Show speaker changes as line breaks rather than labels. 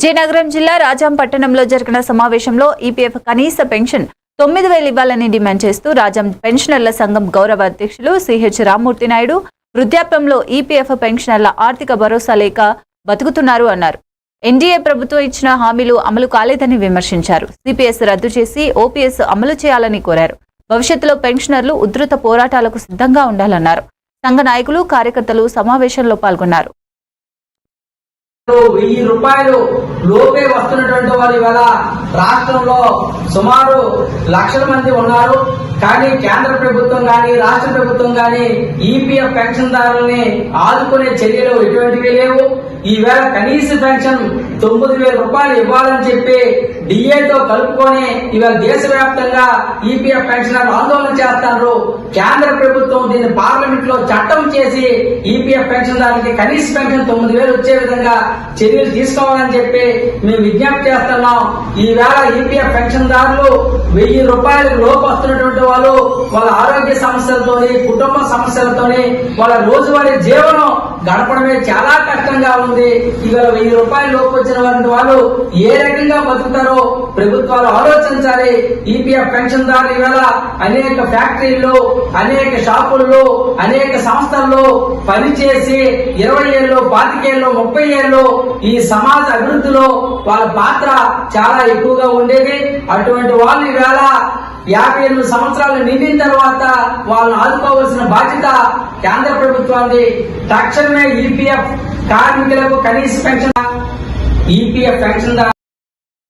విజయనగరం జిల్లా రాజాం పట్టణంలో జరిగిన సమావేశంలో ఈపీఎఫ్ కనీస పెన్షన్ తొమ్మిది వేలు ఇవ్వాలని డిమాండ్ చేస్తూ రాజాం పెన్షనర్ల సంఘం గౌరవ అధ్యక్షులు సిహెచ్ రామ్మూర్తి నాయుడు వృద్ధాప్యంలో ఈపీఎఫ్ పెన్షనర్ల ఆర్థిక భరోసా లేక బతుకుతున్నారు అన్నారు. ఎన్డీఏ ప్రభుత్వం ఇచ్చిన హామీలు అమలు కాలేదని విమర్శించారు. సిపిఎస్ రద్దు చేసి ఓపీఎస్ అమలు చేయాలని కోరారు. భవిష్యత్తులో పెన్షనర్లు ఉధృత పోరాటాలకు సిద్ధంగా ఉండాలన్నారు. సంఘ నాయకులు కార్యకర్తలు సమావేశంలో పాల్గొన్నారు.
వెయ్యి రూపాయలు లోపే వస్తున్నటువంటి వారి ఇవాళ రాష్ట్రంలో సుమారు లక్షల మంది ఉన్నారు. కానీ కేంద్ర ప్రభుత్వం కానీ రాష్ట్ర ప్రభుత్వం కానీ ఈపీఎఫ్ పెన్షన్దారుల్ని ఆదుకునే చర్యలు ఎటువంటివి లేవు. ఈవేళ కనీస పెన్షన్ తొమ్మిది వేల రూపాయలు ఇవ్వాలని చెప్పి డిఏతో కలుపుకొని ఇవాళ దేశవ్యాప్తంగా ఈపీఎఫ్ పెన్షనర్లు ఆందోళన చేస్తారు కేంద్ర ప్రభుత్వం దీన్ని పార్లమెంట్లో చట్టం చేసి ఈపీఎఫ్ పెన్షన్దారులకి కనీస పెన్షన్ తొమ్మిది వేలు వచ్చే విధంగా చర్యలు తీసుకోవాలని చెప్పి మేము విజ్ఞప్తి చేస్తున్నాం. ఈవేళ ఈపీఎఫ్ పెన్షన్దారులు వెయ్యి రూపాయలకు లోపు వస్తున్నటువంటి వాళ్ళు వాళ్ళ ఆరోగ్య సమస్యలతోని కుటుంబ సమస్యలతోని వాళ్ళ రోజువారీ జీవనం గడపడమే చాలా కష్టంగా ఉంది. ఇవాళ వెయ్యి రూపాయల లోపు వచ్చిన వాళ్ళు ఏ రకంగా బతుకుతారో ప్రభుత్వాలు ఆలోచించాలి. ఈపీఎఫ్ పెన్షన్దారులు ఇవాళ అనేక ఫ్యాక్టరీల్లో అనేక షాపుల్లో అనేక సంస్థల్లో పనిచేసి ఇరవై ఏళ్ళు పాతికేళ్ళు ముప్పై ఏళ్ళు ఈ సమాజ అభివృద్ధిలో వాళ్ళ పాత్ర చాలా ఎక్కువగా ఉండేది. అటువంటి వాళ్ళు ఈవేళ యాభై ఎనిమిది సంవత్సరాలు నిండిన తర్వాత వాళ్ళని ఆదుకోవాల్సిన బాధ్యత కేంద్ర ప్రభుత్వాన్ని తక్షణమే ఈపీఎఫ్ కార్మికులకు కనీస పెన్షన్ ఈపీఎఫ్ పెన్షన్